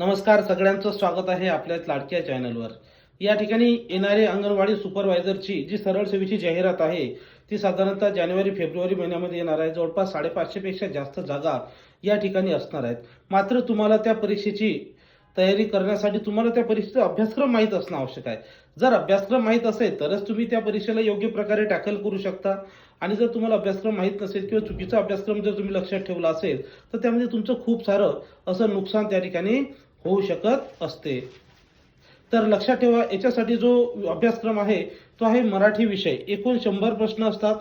नमस्कार सगळ्यांचं स्वागत आहे आपल्या लाडक्या चॅनलवर. या ठिकाणी येणारे अंगणवाडी सुपरवायझरची जी सरळ सेवेची जाहिरात आहे ती साधारणतः जानेवारी फेब्रुवारी महिन्यामध्ये येणार आहे. जवळपास साडेपाचशेपेक्षा जास्त जागा या ठिकाणी असणार आहेत. मात्र तुम्हाला त्या परीक्षेची तयारी करण्यासाठी तुम्हाला त्या परीक्षेचा अभ्यासक्रम माहीत असणं आवश्यक आहे. जर अभ्यासक्रम माहीत असेल तरच तुम्ही त्या परीक्षेला योग्य प्रकारे टॅकल करू शकता. आणि जर तुम्हाला अभ्यासक्रम माहीत नसेल किंवा चुकीचा अभ्यासक्रम जर तुम्ही लक्षात ठेवला असेल तर त्यामध्ये तुमचं खूप सारं असं नुकसान त्या ठिकाणी होऊ शकत असते. तर लक्षात ठेवा याच्यासाठी जो अभ्यासक्रम आहे तो आहे मराठी विषय. एकूण शंभर प्रश्न असतात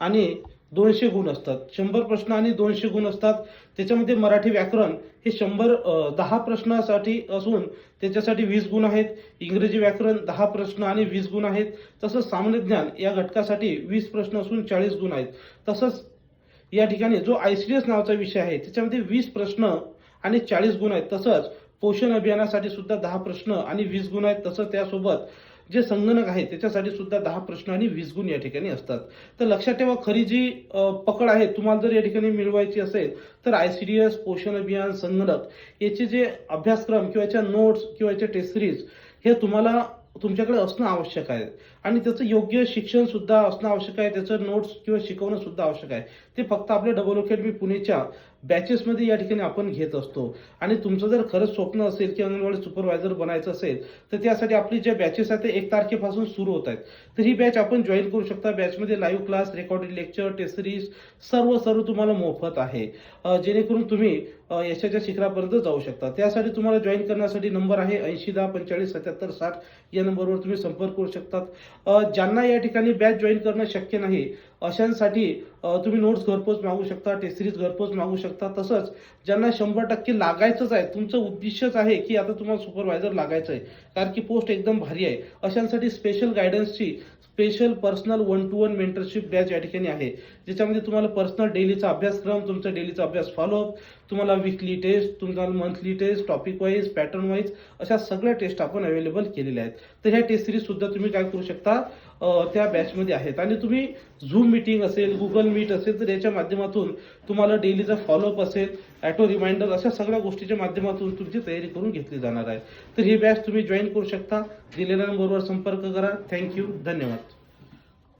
आणि दोनशे गुण असतात. शंभर प्रश्न आणि दोनशे गुण असतात. त्याच्यामध्ये मराठी व्याकरण हे शंभर दहा प्रश्नासाठी असून त्याच्यासाठी वीस गुण आहेत. इंग्रजी व्याकरण दहा प्रश्न आणि वीस गुण आहेत. तसंच सामान्य ज्ञान या घटकासाठी वीस प्रश्न असून चाळीस गुण आहेत. तसंच या ठिकाणी जो आय सी एस नावाचा विषय आहे त्याच्यामध्ये वीस प्रश्न आणि चाळीस गुण आहेत. तसंच पोषण अभियानासाठी सुद्धा दहा प्रश्न आणि वीस गुण आहेत तसं त्यासोबत जे संगणक आहे त्याच्यासाठी सुद्धा दहा प्रश्न आणि वीस गुण या ठिकाणी असतात. तर लक्षात ठेवा खरी जी पकड आहे तुम्हाला जर या ठिकाणी मिळवायची असेल तर आय सी डी एस पोषण अभियान संगणक याचे जे अभ्यासक्रम किंवा याच्या नोट्स किंवा याच्या टेस्ट सिरीज हे तुम्हाला तुमच्याकडे असणं आवश्यक आहे. आणि त्याचं योग्य शिक्षण सुद्धा असणं आवश्यक आहे त्याचं नोट्स किंवा शिकवणं सुद्धा आवश्यक आहे. ते फक्त आपल्या डबल अकॅडमी पुणेच्या बॅचेसमध्ये या ठिकाणी आपण घेत असतो. आणि तुमचं जर खरंच स्वप्न असेल की अंगणवाडी सुपरवायझर बनायचं असेल तर त्यासाठी आपली ज्या बॅचेस आहेत ते एक तारखेपासून सुरू होत आहेत. तर ही बॅच आपण जॉईन करू शकता. बॅचमध्ये live class recorded lecture test series सर्व सर्व तुम्हाला मोफत आहे. जेणेकरून तुम्ही यशाच्या शिखरापर्यंत जाऊ शकता. त्यासाठी तुम्हाला जॉईन करण्यासाठी नंबर आहे ऐंशी दहा पंचेचाळीस सत्याहत्तर साठ या नंबरवर तुम्ही संपर्क करू शकतात. ज्यांना या ठिकाणी बॅच जॉईन करणं शक्य नाही अशांसाठी तुम्ही नोट्स घरपोच मागू शकता टेस्ट सिरीज घरपोच मागू शकता. तसंच ज्यांना शंभर टक्के लागायचंच आहे तुमचं उद्दिष्टच आहे की आता तुम्हाला सुपरवायझर लागायचं आहे कारण की पोस्ट एकदम भारी आहे. अशांसाठी special गायडन्सची special personal one to one mentorship batch या ठिकाणी आहे. ज्याच्यामध्ये तुम्हाला पर्सनल डेलीचा अभ्यासक्रम तुमचा डेलीचा अभ्यास फॉलोअप तुम्हाला विकली टेस्ट तुम्हाला monthly test topic wise pattern wise अशा सगळ्या टेस्ट आपण अवेलेबल केलेल्या आहेत. तर ह्या टेस्ट सिरीज सुद्धा तुम्ही काय करू शकता? त्या बॅचमध्ये आहेत. आणि तुम्ही झूम मीटिंग असेल गुगल मीट असेल तर याच्या माध्यमातून तुम्हाला डेलीचा फॉलोअप असेल ॲटो रिमाइंडर अशा सगळ्या गोष्टीच्या माध्यमातून तुमची तयारी करून घेतली जाणार आहे. तर ही बॅच तुम्ही जॉईन करू शकता. दिलेल्या नंबरवर संपर्क करा. थँक्यू धन्यवाद.